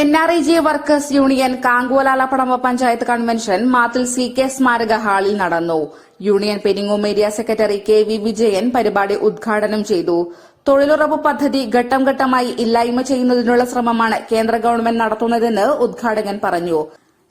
N R I G workers union Kankolalappadamba panchayat convention Mathil C K സ്മാരക ഹാളിൽ നടന്നു. Union Peringome area secretary K V Vijayan പരിപാടി ഉദ്ഘാടനം ചെയ്തു. തൊഴിലുറപ്പ് പദ്ധതി ഘട്ടം ഘട്ടമായി ഇല്ലായ്മ ചെയ്യുന്നതിനുള്ള ശ്രമമാണ് കേന്ദ്ര ഗവൺമെന്റ് നടത്തുന്നതെന്ന് ഉദ്ഘാടകൻ പറഞ്ഞു.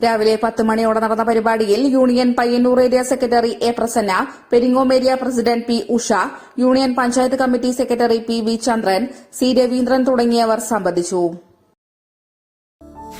രാവിലെ പത്ത് മണിയോടെ നടന്ന പരിപാടിയിൽ union Payyanur area secretary A Prasanna Peringome area president P Usha union panchayat committee secretary P V Chandran C Raveendran തുടങ്ങിയവർ സംബന്ധിച്ചു.